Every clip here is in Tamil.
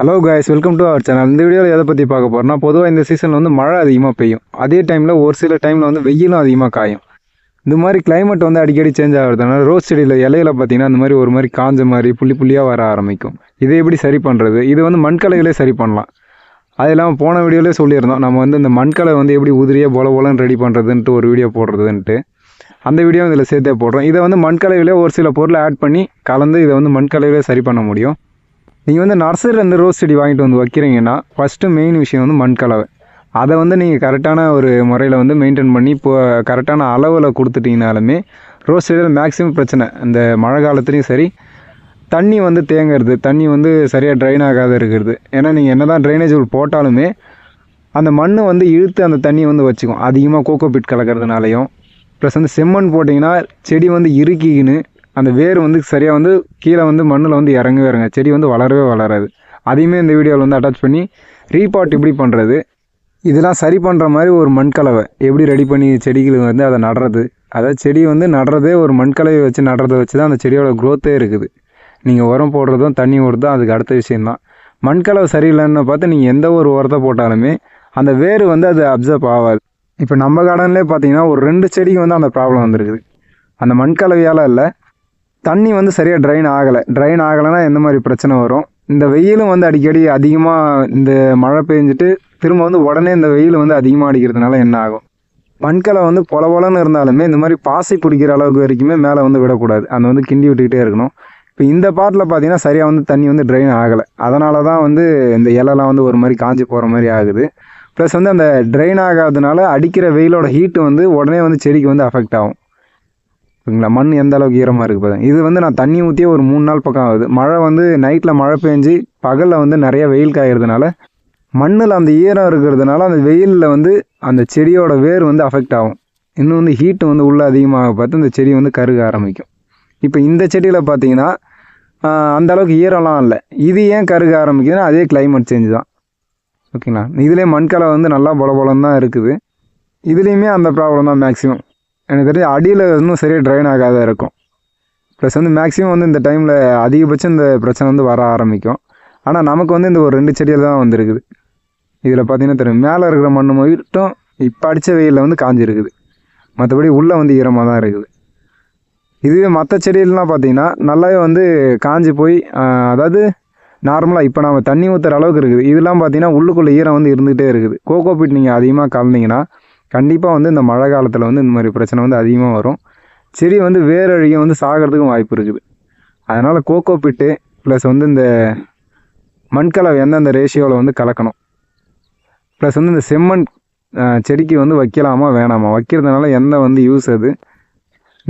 Hello guys welcome to our channel இந்த வீடியோவில் எதை பற்றி பார்க்க போகிறோம்னா பொதுவாக இந்த சீசனில் வந்து மழை அதிகமாக பெய்யும். அதே டைமில் ஒரு சில டைமில் வந்து வெயிலும் அதிகமாக காயும். இந்த மாதிரி கிளைமேட் வந்து அடிக்கடி சேஞ்ச் ஆகிறதுனால ரோஸ் செடியில் இலையில பார்த்தீங்கன்னா இந்த மாதிரி ஒரு மாதிரி காஞ்ச மாதிரி புள்ளி புள்ளியாக வர ஆரம்பிக்கும். இதை எப்படி சரி பண்ணுறது இது வந்து மண்கலைகளே சரி பண்ணலாம். அது இல்லாமல் போன வீடியோலேயே சொல்லியிருந்தோம் நம்ம வந்து இந்த மண்கலை வந்து எப்படி உதிரியாக போல போலன்னு ரெடி பண்ணுறதுன்ட்டு ஒரு வீடியோ போடுறதுன்ட்டு. அந்த வீடியோ இதில் சேர்த்தே போடுறோம். இதை வந்து மண்கலையிலே ஒரு சில பொருளை ஆட் பண்ணி கலந்து இதை வந்து மண்கலையிலே சரி பண்ண முடியும். நீங்கள் வந்து நர்சரிலேருந்து ரோஸ் செடி வாங்கிட்டு வந்து வைக்கிறீங்கன்னா ஃபஸ்ட்டு மெயின் விஷயம் வந்து மண் கலவை. அதை வந்து நீங்கள் கரெக்டான ஒரு முறையில் வந்து மெயின்டைன் பண்ணி இப்போ கரெக்டான அளவில் கொடுத்துட்டிங்கனாலுமே ரோஸ் செடியில் மேக்ஸிமம் பிரச்சனை. இந்த மழை காலத்துலேயும் சரி தண்ணி வந்து தேங்கிறது தண்ணி வந்து சரியாக ட்ரைன் ஆகாத இருக்கிறது. ஏன்னா நீங்கள் என்ன தான் ட்ரைனேஜ் போட்டாலுமே அந்த மண் வந்து இழுத்து அந்த தண்ணியை வந்து வச்சுக்கும். அதிகமாக கோகோ பிட் கலக்கிறதுனாலையும் ப்ளஸ் வந்து செம்மண் போட்டிங்கன்னா செடி வந்து இறுக்கிக்கின்னு அந்த வேர் வந்து சரியாக வந்து கீழே வந்து மண்ணில் வந்து இறங்கவே இறங்க செடி வந்து வளரவே வளராது. அதையுமே இந்த வீடியோவில் வந்து அட்டாச் பண்ணி ரீபாட் எப்படி பண்ணுறது இதெல்லாம் சரி பண்ணுற மாதிரி ஒரு மண்கலவை. எப்படி ரெடி பண்ணி செடிகளுக்கு வந்து அதை நடுறது? அதாவது செடி வந்து நடுறதே ஒரு மண்கலவை வச்சு நடுறதை வச்சு தான் அந்த செடியோட க்ரோத்தே இருக்குது. நீங்கள் உரம் போடுறதும் தண்ணி ஓடுறதும் அதுக்கு அடுத்த விஷயந்தான் மண்கலவை சரியில்லைன்னு பார்த்து நீங்கள் எந்த ஒரு உரத்தை போட்டாலுமே அந்த வேர் வந்து அது அப்சர்வ் ஆகாது. இப்போ நம்ம கார்டன்லேயே பார்த்தீங்கன்னா ஒரு ரெண்டு செடிக்கு வந்து அந்த ப்ராப்ளம் வந்துருக்குது. அந்த மண்கலவையால் இல்லை தண்ணி வந்து சரியாக ட்ரைன் ஆகலை. ட்ரைன் ஆகலைன்னா எந்த மாதிரி பிரச்சனை வரும்? இந்த வெயிலும் வந்து அடிக்கடி அதிகமாக இந்த மழை பெஞ்சிட்டு திரும்ப வந்து உடனே இந்த வெயில் வந்து அதிகமாக அடிக்கிறதுனால என்ன ஆகும்? மண்கலை வந்து பொல பொலன்னு இருந்தாலுமே இந்த மாதிரி பாசி பிடிக்கிற அளவுக்கு வரைக்குமே மேலே வந்து விடக்கூடாது. அந்த வந்து கிண்டி விட்டுக்கிட்டே இருக்கணும். இப்போ இந்த பாட்டில் பார்த்தீங்கன்னா சரியாக வந்து தண்ணி வந்து ட்ரைன் ஆகலை. அதனால தான் வந்து இந்த இலைலாம் வந்து ஒரு மாதிரி காஞ்சி போகிற மாதிரி ஆகுது. ப்ளஸ் வந்து அந்த ட்ரைன் ஆகாதனால அடிக்கிற வெயிலோட ஹீட்டு வந்து உடனே வந்து செடிக்கு வந்து அஃபெக்ட் ஆகும். ஓகேங்களா மண் எந்த அளவுக்கு ஈரமாக இருக்குது பாருங்கள் இது வந்து நான் தண்ணி ஊற்றியே ஒரு மூணு நாள் பக்கம் ஆகுது. மழை வந்து நைட்டில் மழை பெஞ்சு பகலில் வந்து நிறைய வெயில் காயறதுனால மண்ணில் அந்த ஈரம் இருக்கிறதுனால அந்த வெயிலில் வந்து அந்த செடியோட வேர் வந்து அஃபெக்ட் ஆகும். இன்னும் வந்து ஹீட்டு வந்து உள்ளே அதிகமாக பார்த்து அந்த செடி வந்து கருக ஆரம்பிக்கும். இப்போ இந்த செடியில் பார்த்தீங்கன்னா அந்த அளவுக்கு ஈரம்லாம் இல்லை. இது ஏன் கருக ஆரம்பிக்குதுன்னா அதே கிளைமேட் சேஞ்ச் தான். ஓகேங்களா? இதுலேயே மண்கலை வந்து நல்லா பொல பொலன்னு தான் இருக்குது. இதுலேயுமே அந்த ப்ராப்ளம் தான் மேக்ஸிமம் எனக்கு தெரிஞ்சு அடியில் இன்னும் சரியாக ட்ரைன் ஆகாத இருக்கும். ப்ளஸ் வந்து மேக்ஸிமம் வந்து இந்த டைமில் அதிகபட்சம் இந்த பிரச்சனை வந்து வர ஆரம்பிக்கும். ஆனால் நமக்கு வந்து இந்த ஒரு ரெண்டு செடியில் தான் வந்திருக்குது. இதில் பார்த்தீங்கன்னா தெரியும். மேலே இருக்கிற மண் மட்டும் இப்போ அடித்த வெயிலில் வந்து காஞ்சிருக்குது. மற்றபடி உள்ளே வந்து ஈரமாக தான் இருக்குது. இதுவே மற்ற செடியெல்லாம் பார்த்தீங்கன்னா நல்லாவே வந்து காஞ்சி போய் அதாவது நார்மலாக இப்போ நம்ம தண்ணி ஊற்றுற அளவுக்கு இருக்குது. இதெல்லாம் பார்த்தீங்கன்னா உள்ளுக்குள்ளே ஈரம் வந்து இருந்துகிட்டே இருக்குது. கோகோ பீட் நீங்கள் அதிகமாக கலந்தீங்கன்னா கண்டிப்பாக வந்து இந்த மழை காலத்தில் வந்து இந்த மாதிரி பிரச்சனை வந்து அதிகமாக வரும். செடி வந்து வேரழிய வந்து சாகிறதுக்கும் வாய்ப்பு இருக்குது. அதனால் கோகோ பிட்டு ப்ளஸ் வந்து இந்த மண்கலவை எந்தெந்த ரேஷியோவில் வந்து கலக்கணும். ப்ளஸ் வந்து இந்த செம்மண் செடிக்கு வந்து வைக்கலாமா வேணாமா? வைக்கிறதுனால எந்த வந்து யூஸ் அது?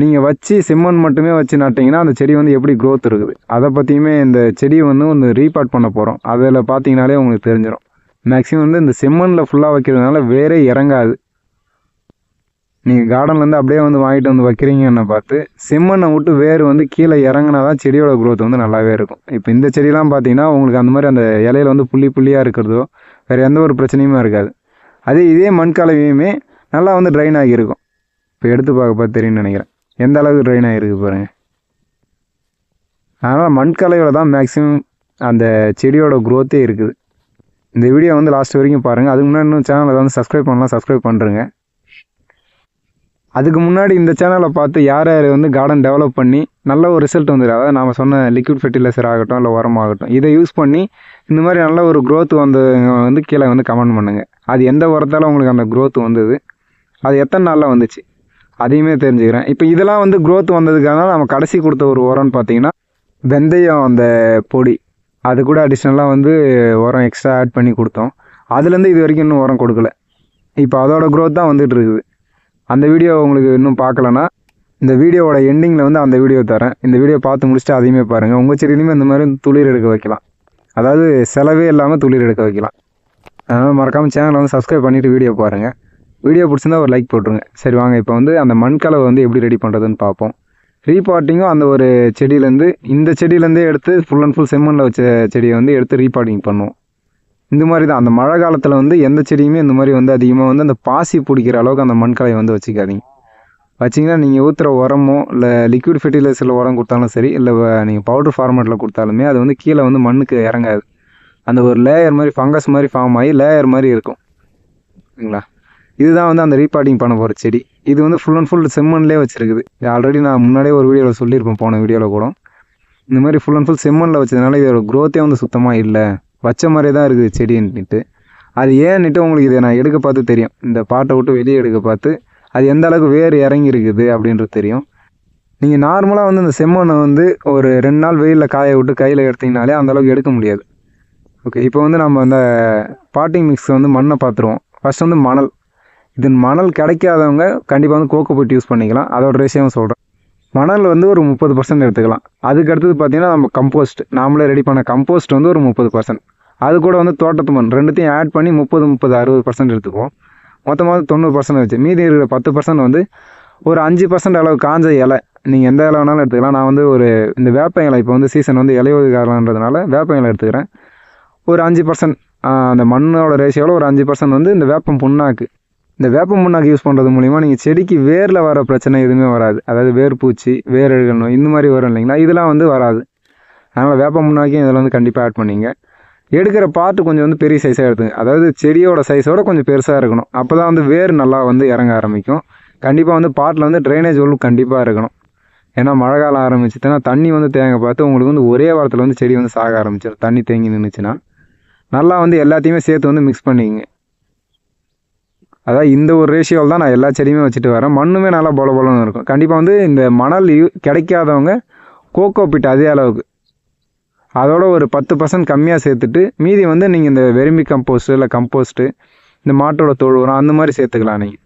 நீங்கள் வச்சு செம்மண் மட்டுமே வச்சு நட்டிங்கன்னா அந்த செடி வந்து எப்படி க்ரோத் இருக்குது? அதை பற்றியுமே இந்த செடியை வந்து ஒன்று ரீபார்ட் பண்ண போகிறோம் அதில் பார்த்தீங்கனாலே உங்களுக்கு தெரிஞ்சிடும் மேக்ஸிமம் வந்து இந்த செம்மண்ணில் ஃபுல்லாக வைக்கிறதுனால வேறே இறங்காது. நீங்கள் கார்டன்லேருந்து அப்படியே வந்து வாங்கிட்டு வந்து வைக்கிறீங்கன்னு பார்த்து செம்மண்ணை விட்டு வேர் வந்து கீழே இறங்கினா தான் செடியோட க்ரோத் வந்து நல்லாவே இருக்கும். இப்போ இந்த செடியெலாம் பார்த்தீங்கன்னா உங்களுக்கு அந்த மாதிரி அந்த இலையில வந்து புள்ளி புள்ளியாக இருக்கிறதோ வேறு எந்த ஒரு பிரச்சனையுமே இருக்காது. அதே இதே மண் கலவையுமே நல்லா வந்து ட்ரைன் ஆகியிருக்கும். இப்போ எடுத்து பார்க்க பார்த்து தெரியும்னு நினைக்கிறேன். எந்த அளவுக்கு ட்ரைன் ஆகிருக்கு பாருங்கள் அதனால் மண் கலவையில் தான் மேக்ஸிமம் அந்த செடியோட க்ரோத்தே இருக்குது. இந்த வீடியோ வந்து லாஸ்ட் வரைக்கும் பாருங்கள் அதுக்கு முன்னாடி இன்னும் சேனலை வந்து சப்ஸ்கிரைப் பண்ணலாம் சப்ஸ்கிரைப் பண்ணுறேங்க அதுக்கு முன்னாடி இந்த சேனலை பார்த்து யார் யார் வந்து கார்டன் டெவலப் பண்ணி நல்ல ஒரு ரிசல்ட் வந்துடும் அதாவது நாம் சொன்ன லிக்விட் ஃபெர்டிலைசர் ஆகட்டும் இல்லை உரமாகட்டும் இதை யூஸ் பண்ணி இந்த மாதிரி நல்ல ஒரு க்ரோத் வந்தவங்க வந்து கீழே வந்து கமெண்ட் பண்ணுங்கள் அது எந்த உரத்தால் உங்களுக்கு அந்த க்ரோத் வந்தது? அது எத்தனை நாளில் வந்துச்சு? அதையுமே தெரிஞ்சுக்கிறேன். இப்போ இதெல்லாம் வந்து க்ரோத் வந்ததுக்காக நம்ம கடைசி கொடுத்த ஒரு உரம்னு பார்த்தீங்கன்னா வெந்தயம் அந்த பொடி. அது கூட அடிஷ்னலாக வந்து உரம் எக்ஸ்ட்ரா ஆட் பண்ணி கொடுத்தோம். அதுலேருந்து இது வரைக்கும் இன்னும் உரம் கொடுக்கல. இப்போ அதோட க்ரோத் தான் வந்துட்டு இருக்குது. அந்த வீடியோ உங்களுக்கு இன்னும் பார்க்கலன்னா இந்த வீடியோவோட எண்டிங்கில் வந்து அந்த வீடியோ தரேன். இந்த வீடியோ பார்த்து முடிச்சுட்டு அதையுமே பாருங்கள் உங்கள் செடியிலுமே இந்த மாதிரி துளிர் எடுக்க வைக்கலாம். அதாவது செலவே இல்லாமல் துளிர் எடுக்க வைக்கலாம். அதனால் மறக்காமல் சேனலை வந்து சப்ஸ்கிரைப் பண்ணிவிட்டு வீடியோ பாருங்கள் வீடியோ பிடிச்சிருந்தா ஒரு லைக் போட்டுருங்க. சரி வாங்க இப்போ வந்து அந்த மண்கலவை வந்து எப்படி ரெடி பண்ணுறதுன்னு பார்ப்போம். ரீபாட்டிங்கும் அந்த ஒரு செடியிலேருந்து இந்த செடியிலேருந்தே எடுத்து ஃபுல் அண்ட் ஃபுல் செம்மண்ணில் வச்ச செடியை வந்து எடுத்து ரீபாட்டிங் பண்ணுவோம். இந்த மாதிரி தான். அந்த மழை காலத்தில் வந்து எந்த செடியுமே இந்த மாதிரி வந்து அதிகமாக வந்து அந்த பாசி பிடிக்கிற அளவுக்கு அந்த மண்கலையை வந்து வச்சுக்காதீங்க. வச்சிங்கன்னா நீங்கள் ஊற்றுற உரமோ இல்லை லிக்விட் ஃபெர்டிலைசரில் உரம் கொடுத்தாலும் சரி இல்லை நீங்கள் பவுடர் ஃபார்மேட்டில் கொடுத்தாலுமே அது வந்து கீழே வந்து மண்ணுக்கு இறங்காது. அந்த ஒரு லேயர் மாதிரி ஃபங்கஸ் மாதிரி ஃபார்ம் ஆகி லேயர் மாதிரி இருக்கும். சரிங்களா? இதுதான் வந்து அந்த ரீபாட்டிங் பண்ண போகிற செடி. இது வந்து ஃபுல் அண்ட் ஃபுல் செம்மண்லேயே வச்சுருக்குது. ஆல்ரெடி நான் முன்னாடியே ஒரு வீடியோவில் சொல்லியிருப்பேன் போன வீடியோவில் கூட. இந்த மாதிரி ஃபுல் அண்ட் ஃபுல் செம்மண்ணில் வச்சதுனால இதோட க்ரோத்தே வந்து சுத்தமாக இல்லை. வச்ச மாதிரியே தான் இருக்குது செடின்ட்டு அது ஏன்னுட்டு உங்களுக்கு இதை நான் எடுக்க பார்த்து தெரியும். இந்த பாட்டை விட்டு வெளியே எடுக்க பார்த்து அது எந்த அளவுக்கு வேர் இறங்கி இருக்குது அப்படின்றது தெரியும். நீங்கள் நார்மலாக வந்து இந்த செம்மண்ணை வந்து ஒரு ரெண்டு நாள் வெயிலில் காய விட்டு கையில் எடுத்தீங்கனாலே அந்தளவுக்கு எடுக்க முடியாது. ஓகே இப்போ வந்து நம்ம அந்த பாட்டிங் மிக்ஸ் வந்து மண்ணை பார்த்துருவோம். ஃபர்ஸ்ட் வந்து மணல். இது மணல் கிடைக்காதவங்க கண்டிப்பாக வந்து கோகோ போட்டு யூஸ் பண்ணிக்கலாம். அதோட ரேஷியாவும் சொல்கிறேன் மணல் வந்து ஒரு முப்பது பர்சன்ட் எடுத்துக்கலாம். அதுக்கு அடுத்தது பார்த்தீங்கன்னா நம்ம கம்போஸ்ட் நாமளே ரெடி பண்ண கம்போஸ்ட் வந்து ஒரு முப்பது பர்சன்ட் அது கூட வந்து தோட்டத்து மண். ரெண்டுத்தையும் ஆட் பண்ணி முப்பது முப்பது அறுபது பர்சன்ட் எடுத்துக்குவோம். மொத்தமாக வந்து தொண்ணூறு பர்சன்ட் வச்சு. மீதி இருக்கிற பத்து பர்சன்ட் வந்து ஒரு அஞ்சு பர்சன்ட் அளவு காஞ்ச இலை. நீங்கள் எந்த இலை வேணாலும் எடுத்துக்கலாம். நான் வந்து ஒரு இந்த வேப்ப இலை இப்போ வந்து சீசன் வந்து இலையுது காரணன்றதுனால வேப்ப இலை எடுத்துக்கிறேன். ஒரு அஞ்சு பர்சன்ட் அந்த மண்ணோட ரேஷியோவில் ஒரு அஞ்சு பர்சன்ட் வந்து இந்த வேப்பம் புண்ணாக்கு. இந்த வேப்ப புண்ணாக்கு யூஸ் பண்ணுறது மூலிமா நீங்கள் செடிக்கு வேரில் வர பிரச்சனை எதுவுமே வராது. அதாவது வேர் பூச்சி வேர் எழுகணும் இந்த மாதிரி வரும் இல்லைங்களா? இதெல்லாம் வந்து வராது. அதனால் வேப்ப முன்னாக்கியும் இதில் வந்து கண்டிப்பாக ஆட் பண்ணிங்க. எடுக்கிற பார்ட்டு கொஞ்சம் வந்து பெரிய சைஸாக எடுத்துங்க அதாவது செடியோட சைஸோட கொஞ்சம் பெருசாக இருக்கணும். அப்போ தான் வந்து வேர் நல்லா வந்து இறங்க ஆரம்பிக்கும். கண்டிப்பாக வந்து பாட்டில் வந்து ட்ரைனேஜ் ஒழுங்கு கண்டிப்பாக இருக்கணும். ஏன்னா மழை காலம் ஆரம்பிச்சுட்டுனா தண்ணி வந்து தேங்க பார்த்து உங்களுக்கு வந்து ஒரே வாரத்தில் வந்து செடி வந்து சாக ஆரம்பிச்சிடும் தண்ணி தேங்கி நின்றுச்சுன்னா நல்லா வந்து எல்லாத்தையுமே சேர்த்து வந்து மிக்ஸ் பண்ணிக்கங்க அதாவது இந்த ஒரு ரேஷியோவில் தான் நான் எல்லா செடியுமே வச்சுட்டு வரேன். மண்ணுமே நல்லா பொல பொலன்னு இருக்கும். கண்டிப்பாக வந்து இந்த மணல் கிடைக்காதவங்க கோகோ பிட் அதே அளவுக்கு. அதோட ஒரு பத்து பர்சன்ட் கம்மியாக சேர்த்துட்டு மீதி வந்து நீங்கள் இந்த வெறுமி கம்போஸ்ட்டு இல்லை கம்போஸ்ட்டு இந்த மாட்டோட தொழு உரம் அந்த மாதிரி சேர்த்துக்கலாம் நீங்கள்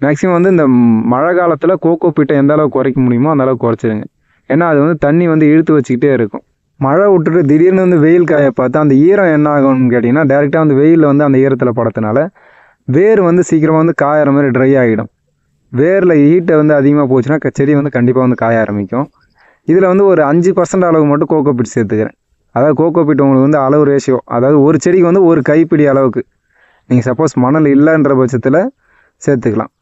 மேக்ஸிமம் வந்து இந்த மழை காலத்தில் கோகோ பீட்டை எந்த அளவுக்கு குறைக்க முடியுமோ அந்த அளவுக்கு குறைச்சிருங்க. ஏன்னா அது வந்து தண்ணி வந்து இழுத்து வச்சுக்கிட்டே இருக்கும். மழை விட்டுட்டு திடீர்னு வந்து வெயில் காய பார்த்தா அந்த ஈரம் என்ன ஆகும்னு கேட்டிங்கன்னா டேரெக்டாக வந்து வெயிலில் வந்து அந்த ஈரத்தில் படத்தினால வேர் வந்து சீக்கிரமாக வந்து காயற மாதிரி ட்ரை ஆகிடும். வேரில் ஹீட்டை வந்து அதிகமாக போச்சுன்னா செடி வந்து கண்டிப்பாக வந்து காய ஆரம்பிக்கும். இதில் வந்து ஒரு அஞ்சு பர்சன்ட் அளவு மட்டும் கோகோ பிட் சேர்த்துக்கிறேன். அதாவது கோகோ பிட் உங்களுக்கு வந்து அளவு ரேஷியோ அதாவது ஒரு செடிக்கு வந்து ஒரு கைப்பிடி அளவுக்கு. நீங்கள் சப்போஸ் மணல் இல்லைன்ற பட்சத்தில் சேர்த்துக்கலாம்.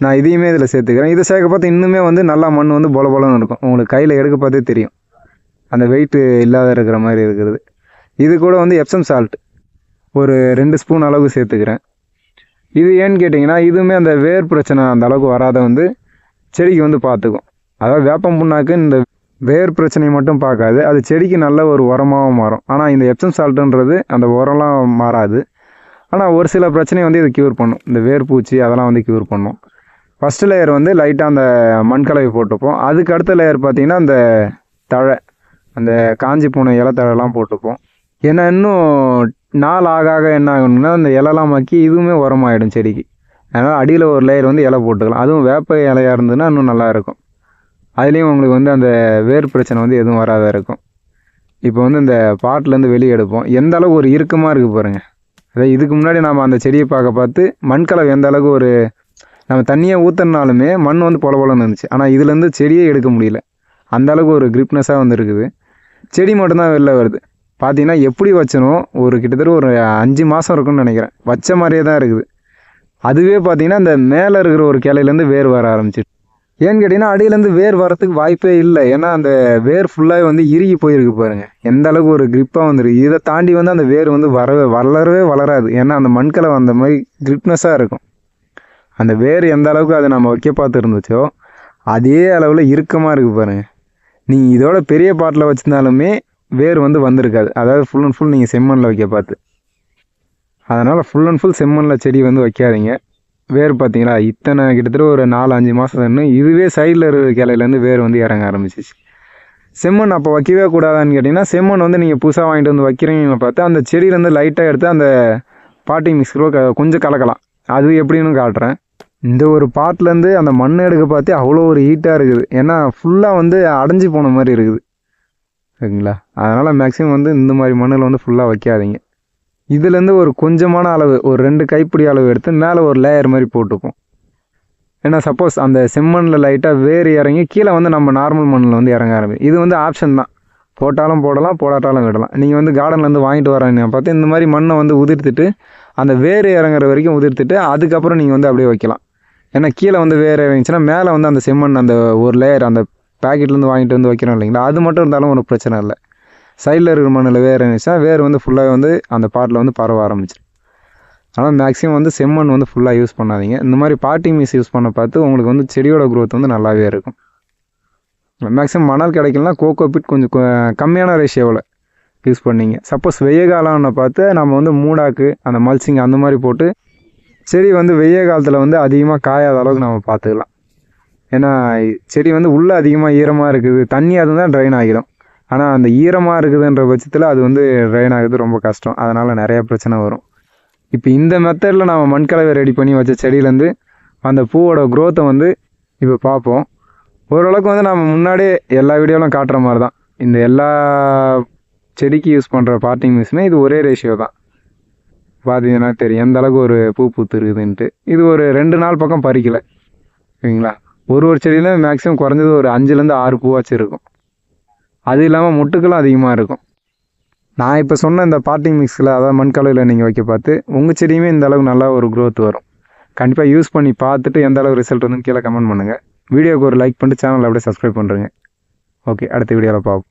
நான் இதையுமே இதில் சேர்த்துக்கிறேன். இதை சேர்க்க பார்த்து இன்னுமே வந்து நல்லா மண் வந்து பொல பொலன்னு இருக்கும். உங்களுக்கு கையில் எடுக்க பார்த்தே தெரியும். அந்த வெயிட்டு இல்லாத இருக்கிற மாதிரி இருக்கிறது. இது கூட வந்து எப்சம் சால்ட் ஒரு ரெண்டு ஸ்பூன் அளவுக்கு சேர்த்துக்கிறேன். இது ஏன்னு கேட்டிங்கன்னா இதுவுமே அந்த வேர் பிரச்சனை அந்த அளவுக்கு வராத வந்து செடிக்கு வந்து பார்த்துக்கும். அதாவது வேப்பம் புண்ணாக்கு இந்த வேர் பிரச்சனையை மட்டும் பார்க்காது. அது செடிக்கு நல்ல ஒரு உரமாகவும் மாறும். ஆனால் இந்த எப்சம் சால்ட்டுன்றது அந்த உரம்லாம் மாறாது. ஆனால் ஒரு சில பிரச்சனையை வந்து இது க்யூர் பண்ணும். இந்த வேர் பூச்சி அதெல்லாம் வந்து க்யூர் பண்ணும். ஃபஸ்ட்டு லேயர் வந்து லைட்டாக அந்த மண்கலவை போட்டுப்போம். அதுக்கு அடுத்த லேயர் பார்த்திங்கன்னா அந்த தழை அந்த காஞ்சி போன இலத்தழைலாம் போட்டுப்போம். ஏன்னா இன்னும் நாள் ஆக ஆக என்ன ஆகணும்னா அந்த இலைலாம் மக்கி இதுவுமே உரமாயிடும் செடிக்கு. அதனால் அடியில் ஒரு லேயர் வந்து இலை போட்டுக்கலாம். அதுவும் வேப்ப இலையாக இருந்ததுன்னா இன்னும் நல்லாயிருக்கும் அதுலேயும் உங்களுக்கு வந்து அந்த வேர் பிரச்சனை வந்து எதுவும் வராத இருக்கும். இப்போ வந்து இந்த பாட்டிலேருந்து வெளியே எடுப்போம். எந்த அளவுக்கு ஒரு இறுக்கமாக இருக்குது பாருங்கள் அதாவது இதுக்கு முன்னாடி நாம் அந்த செடியை பார்க்க பார்த்து மண்கலவை எந்த அளவுக்கு ஒரு நம்ம தண்ணியை ஊற்றினாலுமே மண் வந்து பொல பொலன்னு இருந்துச்சு. ஆனால் இதுலேருந்து செடியே எடுக்க முடியல. அந்த அளவுக்கு ஒரு கிரிப்னஸாக வந்து இருக்குது. செடி மட்டும்தான் வெளில வருது. பார்த்தீங்கன்னா எப்படி வச்சனோ ஒரு கிட்டத்தட்ட ஒரு அஞ்சு மாதம் இருக்கும்னு நினைக்கிறேன். வச்ச மாதிரியே தான் இருக்குது. அதுவே பார்த்தீங்கன்னா இந்த மேலே இருக்கிற ஒரு கிளையிலேருந்து வேர் வர ஆரம்பிச்சிட்டு ஏன்னு கேட்டிங்கன்னா அடியிலேருந்து வேர் வரத்துக்கு வாய்ப்பே இல்லை. ஏன்னா அந்த வேர் ஃபுல்லாகவே வந்து இறுகி போயிருக்கு பாருங்கள் எந்த அளவுக்கு ஒரு கிரிப்பாக வந்துருக்கு. இதை தாண்டி வந்து அந்த வேர் வந்து வரவே வளரவே வளராது. ஏன்னா அந்த மண்கலை வந்த மாதிரி கிரிப்னஸாக இருக்கும். அந்த வேர் எந்த அளவுக்கு அதை நம்ம வைக்க பார்த்து இருந்துச்சோ அதே அளவில் இறுக்கமாக இருக்குது பாருங்கள் நீங்கள் இதோட பெரிய பாட்டில் வச்சிருந்தாலுமே வேர் வந்து வந்திருக்காது. அதாவது ஃபுல் அண்ட் ஃபுல் நீங்கள் செம்மண்ணில் வைக்க பார்த்து. அதனால் ஃபுல் அண்ட் ஃபுல் செம்மண்ணில் செடி வந்து வைக்காதீங்க. வேர் பார்த்தீங்களா? இத்தனை கிட்டத்தட்ட ஒரு நாலு அஞ்சு மாதம் இதுவே சைடில் இருக்கிற கிளையிலேருந்து வேர் வந்து இறங்க ஆரம்பிச்சிச்சு. செம்மண் அப்போ வைக்கவே கூடாதான்னு கேட்டிங்கன்னா செம்மண் வந்து நீங்கள் புதுசாக வாங்கிட்டு வந்து வைக்கிறீங்கன்னு பார்த்து அந்த செடியிலேருந்து லைட்டாக எடுத்து அந்த பாட்டி மிக்ஸில் கொஞ்சம் கலக்கலாம். அது எப்படின்னு காட்டுறேன். இந்த ஒரு பாட்டிலேருந்து அந்த மண் எடுக்க பார்த்து அவ்வளோ ஒரு ஹீட்டாக இருக்குது. ஏன்னா ஃபுல்லாக வந்து அடைஞ்சு போன மாதிரி இருக்குது. சரிங்களா? அதனால் மேக்ஸிமம் வந்து இந்த மாதிரி மண்ணில் வந்து ஃபுல்லாக வைக்காதீங்க. இதுலேருந்து ஒரு கொஞ்சமான அளவு ஒரு ரெண்டு கைப்பிடி அளவு எடுத்து மேலே ஒரு லேயர் மாதிரி போட்டுப்போம் ஏன்னா சப்போஸ் அந்த செம்மண்ணில் லைட்டாக வேர் இறங்கி கீழே வந்து நம்ம நார்மல் மண்ணில் வந்து இறங்க ஆரம்பிக்கும். இது வந்து ஆப்ஷன் தான். போட்டாலும் போடலாம் போடாட்டாலும் விடலாம். நீங்கள் வந்து கார்டன்லேருந்து வாங்கிட்டு வராங்க பார்த்து இந்த மாதிரி மண்ணை வந்து உதிர்த்துட்டு அந்த வேர் இறங்குற வரைக்கும் உதிர்த்துட்டு அதுக்கப்புறம் நீங்கள் வந்து அப்படியே வைக்கலாம். ஏன்னா கீழே வந்து வேறு இறங்கிச்சுன்னா மேலே வந்து அந்த செம்மண் அந்த ஒரு லேயர் அந்த பேக்கெட்லேருந்து வாங்கிட்டு வந்து வைக்கிறோம் இல்லைங்களா? அது மட்டும் இருந்தாலும் ஒன்றும் பிரச்சனை இல்லை. சைடில் இருக்கிற மண்ணில் வேர் இருந்துச்சுன்னா வேர் வந்து ஃபுல்லாக வந்து அந்த பாட்டில் வந்து பரவ ஆரம்பிச்சிடும். ஆனால் மேக்ஸிமம் வந்து செம்மண் வந்து ஃபுல்லாக யூஸ் பண்ணாதீங்க. இந்த மாதிரி பாட்டி மிஸ் யூஸ் பண்ண பார்த்து உங்களுக்கு வந்து செடியோட க்ரோத் வந்து நல்லாவே இருக்கும். மேக்ஸிமம் மணல் கிடைக்கலனா கோகோ பிட் கொஞ்சம் கம்மியான ரேஷியோவில் யூஸ் பண்ணிங்க. சப்போஸ் வெய்ய காலம்னு பார்த்து நம்ம வந்து மூடாக்கு அந்த மல்சிங் அந்த மாதிரி போட்டு செடி வந்து வெய்ய காலத்தில் வந்து அதிகமாக காயாத அளவுக்கு நம்ம பார்த்துக்கலாம். ஏன்னா செடி வந்து உள்ளே அதிகமாக ஈரமாக இருக்குது தண்ணி அது தான் ட்ரைன் ஆகிடும். ஆனால் அந்த ஈரமாக இருக்குதுன்ற பட்சத்தில் அது வந்து ட்ரைன் ஆகுது ரொம்ப கஷ்டம். அதனால் நிறையா பிரச்சனை வரும். இப்போ இந்த மெத்தடில் நம்ம மண்கலவை ரெடி பண்ணி வச்ச செடியிலேருந்து அந்த பூவோட க்ரோத்தை வந்து இப்போ பார்ப்போம். ஓரளவுக்கு வந்து நம்ம முன்னாடியே எல்லா வீடியோலாம் காட்டுற மாதிரி தான் இந்த எல்லா செடிக்கு யூஸ் பண்ணுற பார்ட்டிங் மிஷினே இது ஒரே ரேஷியோ தான். பார்த்தீங்கன்னா தெரியும். எந்த அளவுக்கு ஒரு பூ பூத்து இருக்குதுன்ட்டு இது ஒரு ரெண்டு நாள் பக்கம் பறிக்கலை. சரிங்களா? ஒரு ஒரு செடியிலும் மேக்ஸிமம் குறைஞ்சது ஒரு அஞ்சுலேருந்து ஆறு பூவாச்சும் இருக்கும். அது இல்லாமல் முட்டுக்களும் அதிகமாக இருக்கும். நான் இப்போ சொன்ன இந்த பார்ட்டிங் மிக்ஸில் அதாவது மண்கலவையில் நீங்கள் வைக்க பார்த்து உங்கள் செடியுமே இந்த அளவுக்கு நல்லா ஒரு க்ரோத் வரும். கண்டிப்பாக யூஸ் பண்ணி பார்த்துட்டு எந்த அளவுக்கு ரிசல்ட் வந்து கீழே கமெண்ட் பண்ணுங்கள் வீடியோவுக்கு ஒரு லைக் பண்ணிட்டு சேனல் அப்படியே சப்ஸ்கிரைப் பண்ணுறேங்க ஓகே அடுத்த வீடியோவில் பார்ப்போம்.